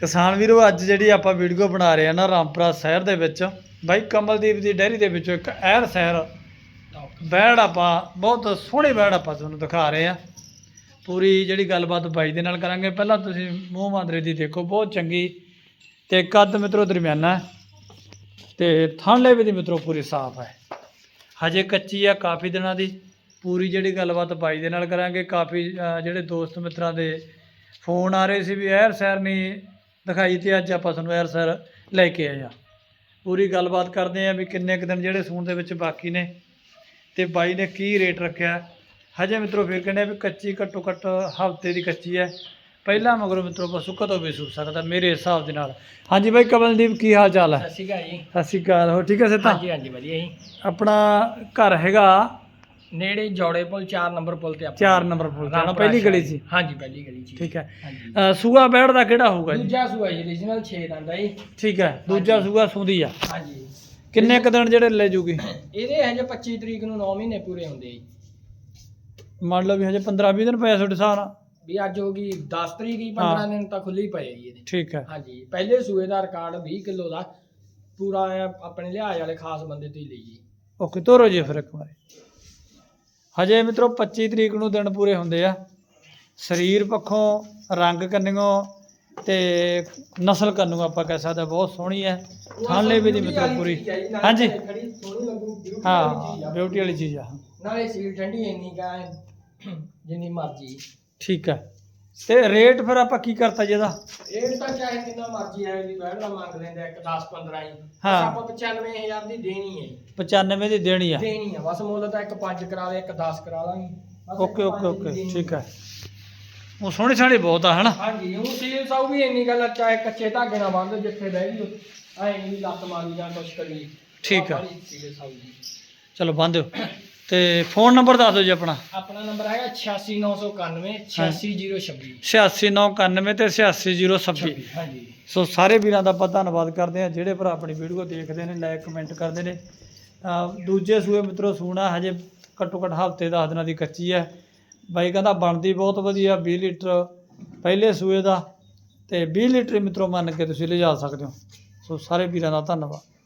ਕਿਸਾਨ ਵੀਰੋ, ਅੱਜ ਜਿਹੜੀ ਆਪਾਂ ਵੀਡੀਓ ਬਣਾ ਰਹੇ ਆ ਨਾ ਰਾਮਪੁਰਾ ਸ਼ਹਿਰ ਦੇ ਵਿੱਚ, ਬਾਈ ਕਮਲਦੀਪ ਦੀ ਡੈਰੀ ਦੇ ਵਿੱਚੋਂ ਇੱਕ ਐਰ ਸ਼ਹਿਰ, ਬੈੜ ਆਪਾਂ, ਬਹੁਤ ਸੋਹਣੀ ਬੈੜ ਆਪਾਂ ਤੁਹਾਨੂੰ ਦਿਖਾ ਰਹੇ ਆ ਪੂਰੀ ਜਿਹੜੀ ਗੱਲਬਾਤ ਬਾਈ ਦੇ ਨਾਲ ਕਰਾਂਗੇ। ਪਹਿਲਾਂ ਤੁਸੀਂ ਮੂੰਹ ਮਾਂਦਰੇ ਦੀ ਦੇਖੋ, ਬਹੁਤ ਚੰਗੀ ਤੇ ਕੱਦ ਮਿੱਤਰੋ ਦਰਮਿਆਨਾ ਹੈ ਤੇ ਥਣਲੇ ਵੀ ਦੀ ਮਿੱਤਰੋ ਪੂਰੀ ਸਾਫ਼ ਹੈ। ਹਜੇ ਕੱਚੀ ਆ ਕਾਫੀ ਦਿਨਾਂ ਦੀ। ਪੂਰੀ ਜਿਹੜੀ ਗੱਲਬਾਤ ਬਾਈ ਦੇ ਨਾਲ ਕਰਾਂਗੇ। ਕਾਫੀ ਜਿਹੜੇ ਦੋਸਤ ਮਿੱਤਰਾਂ ਦੇ ਫੋਨ ਆ ਰਹੇ ਸੀ ਵੀ ਐਰ ਸੈਰ ਨਹੀਂ ਦਿਖਾਈ ਤੇ ਅੱਜ ਆਪਾਂ ਤੁਹਾਨੂੰ ਐਰ ਸੈਰ ਲੈ ਕੇ ਆਏ ਆ। ਪੂਰੀ ਗੱਲਬਾਤ ਕਰਦੇ ਆ ਵੀ ਕਿੰਨੇ ਕੁ ਦਿਨ ਜਿਹੜੇ ਸੂਣ ਦੇ ਵਿੱਚ ਬਾਕੀ ਨੇ। ਤੇ ਬਾਈ ਨੇ ਕੀ ਰੇਟ ਰੱਖਿਆ। ਹਜੇ ਮਿੱਤਰੋ ਫਿਰ ਕਹਿੰਦੇ ਵੀ ਕੱਚੀ ਘੱਟੋ ਘੱਟ ਹਫ਼ਤੇ ਦੀ ਕੱਚੀ ਹੈ। ਪਹਿਲਾਂ ਮਗਰੋਂ ਮਿੱਤਰੋ ਪਸ਼ੂ ਕਦੋਂ ਵੀ ਸੂ ਸਕਦਾ ਮੇਰੇ ਹਿਸਾਬ ਦੇ ਨਾਲ। ਹਾਂਜੀ ਬਾਈ ਕਮਲਦੀਪ ਕੀ ਹਾਲ ਚਾਲ ਹੈ? ਸਤਿ ਸ਼੍ਰੀ ਅਕਾਲ ਜੀ। ਸਤਿ ਸ਼੍ਰੀ ਅਕਾਲ ਹੋ ਠੀਕ ਹੈ ਸਿੱਧਾ? ਹਾਂਜੀ ਹਾਂਜੀ ਵਧੀਆ ਜੀ। ਆਪਣਾ ਘਰ ਹੈਗਾ ਨੇੜੇ ਜੋੜੇ ਪੁਲ 4 ਨੰਬਰ ਪੁਲ ਤੇ ਆਪਾਂ 4 ਨੰਬਰ ਫੁੱਲ ਜਾਣਾ ਪਹਿਲੀ ਗਲੀ ਸੀ। ਹਾਂਜੀ ਪਹਿਲੀ ਗਲੀ ਚ ਠੀਕ ਹੈ। ਹਾਂਜੀ। ਅ, ਸੂਆ ਬੈੜ ਦਾ ਕਿਹੜਾ ਹੋਊਗਾ ਜੀ? ਦੂਜਾ ਸੂਆ ਜੀ origignal 6 ਦੰਦ ਹੈ ਜੀ। ਠੀਕ ਹੈ ਦੂਜਾ ਸੂਆ ਸੁੰਦੀ ਆ। ਹਾਂਜੀ। ਕਿੰਨੇ ਕੁ ਦਿਨ ਜਿਹੜੇ ਲੈ ਜੂਗੀ? ਇਹਦੇ ਹਜੇ 25 ਤਰੀਕ ਨੂੰ 9 ਮਹੀਨੇ ਪੂਰੇ ਹੁੰਦੇ ਜੀ। ਮੰਨ ਲਓ ਵੀ ਹਜੇ 15 20 ਦਿਨ ਪਏ ਤੁਹਾਡੇ ਹਿਸਾਬ ਨਾਲ ਵੀ ਅੱਜ ਹੋ ਗਈ 10 ਤਰੀਕ ਹੀ ਹਾਂ। 15 ਦਿਨ ਤਾਂ ਖੁੱਲੀ ਪਏ ਜੀ ਇਹਦੇ। ਠੀਕ ਹੈ। ਹਾਂਜੀ। ਪਹਿਲੇ ਸੂਏ ਦਾ ਰਿਕਾਰਡ 20 ਕਿਲੋ ਦਾ। ਪੂਰਾ ਐਂ ਆਪਣੇ ਲਿਹਾਜ਼ ਵਾਲੇ ਖਾਸ ਬੰਦੇ ਤੋਂ ਹੀ ਲਈ ਜੀ। ਓਕੇ ਤੋਰੋ ਜੀ ਫਿਰ ਇੱਕ ਵਾਰੀ। ਹਜੇ ਮਿੱਤਰੋ 25 ਤਰੀਕ ਨੂੰ ਦਿਨ ਪੂਰੇ ਹੁੰਦੇ ਆ। ਸਰੀਰ ਪੱਖੋਂ ਰੰਗ ਕੰਨਿਓ ਤੇ ਨਸਲ ਕੰਨਿਓ ਆਪਾਂ ਕਹਿ ਸਕਦੇ ਬਹੁਤ ਸੋਹਣੀ ਹੈ। ਥਾਲੇ ਵੀ ਦੀ ਮਿੱਤਰੋ ਪੂਰੀ। ਹਾਂਜੀ। ਹਾਂ ਆ। ਬਿਊਟੀ ਵਾਲੀ ਚੀਜ਼ ਆ। ਨਾਲੇ ਸੀਲ ਠੰਡੀ ਇੰਨੀ ਕਾ ਜਿੰਨੀ ਮਰਜ਼ੀ। ਠੀਕ ਹੈ। ਤੇ ਰੇਟ ਫਿਰ ਆਪਾਂ ਕੀ ਕਰਤਾ ਜੀ ਇਹਦਾ? ਇਹ ਤਾਂ ਚਾਹੇ ਕਿੰਨਾ ਮਰਜ਼ੀ ਹੈ ਬੈਠ ਦਾ ਮੰਗ ਲੈਂਦੇ ਇੱਕ 10 15 ਹੀ ਬਸ ਹਾਂ। ਆਪਾਂ 95000 ਦੀ ਦੇਣੀ ਹੈ ਜੀ। 95 ਦੀ ਦੇਣੀ ਆ। ਦੇਣੀ ਆ। ਬਸ ਮੁੱਲ ਤਾਂ ਇੱਕ 5 ਕਰਾ ਦੇ ਇੱਕ 10 ਕਰਾ ਲਾਂਗੇ। ਬਸ ਓਕੇ ਇੱਕ ਓਕੇ ਪੰਜ ਦੀ ਓਕੇ ਦੇਣੀ ਠੀਕ ਹੈ ਉਹ ਸੋਹਣੀ ਸੋਹਣੀ ਬਹੁਤ ਆ ਹਨਾ? ਹਾਂਜੀ ਉਹ ਸੀਲ ਸਾਊ ਵੀ ਇੰਨੀ ਗੱਲ ਆ, ਚਾਹੇ ਕੱਚੇ ਧਾਗੇ ਨਾਲ ਬੰਨ੍ਹ ਜਿੱਥੇ ਬਹਿ ਗਈ ਐ ਨਹੀਂ ਲੱਤ ਮਾਰੀ ਜਾਂ ਕੁਛ ਕਰੀ ਠੀਕ ਆ। ਆਹ ਵਾਲੀ ਸੀਲ ਸਾਊ ਦੀ। ਚਲੋ ਬੰਦ ਦਿਓ। ਤੇ ਫੋਨ ਨੰਬਰ ਦੱਸ ਦਿਓ ਜੀ ਆਪਣਾ। ਆਪਣਾ ਨੰਬਰ ਹੈਗਾ 86991 86026 8691 ਤੇ 86026 ਹਾਂਜੀ। ਸੋ ਸਾਰੇ ਵੀਰਾਂ ਦਾ ਆਪਾਂ ਧੰਨਵਾਦ ਕਰਦੇ ਹਾਂ ਜਿਹੜੇ ਭਰਾ ਆਪਣੀ ਵੀਡੀਓ ਦੇਖਦੇ ਨੇ ਲਾਈਕ ਕਮੈਂਟ ਕਰਦੇ ਨੇ। ਦੂਜੇ ਸੂਏ ਮਿੱਤਰੋ ਸੂਣਾ ਹਜੇ ਘੱਟੋ ਘੱਟ ਹਫ਼ਤੇ 10 ਦਿਨਾਂ ਦੀ ਕੱਚੀ ਹੈ। ਬਾਈ ਕਹਿੰਦਾ ਬਣਦੀ ਬਹੁਤ ਵਧੀਆ 20 ਲੀਟਰ ਪਹਿਲੇ ਸੂਏ ਦਾ। ਤੇ 20 ਲੀਟਰ ਮਿੱਤਰੋ ਮੰਨ ਕੇ ਤੁਸੀਂ ਲਿਜਾ ਸਕਦੇ ਹੋ। ਸੋ ਸਾਰੇ ਵੀਰਾਂ ਦਾ ਧੰਨਵਾਦ।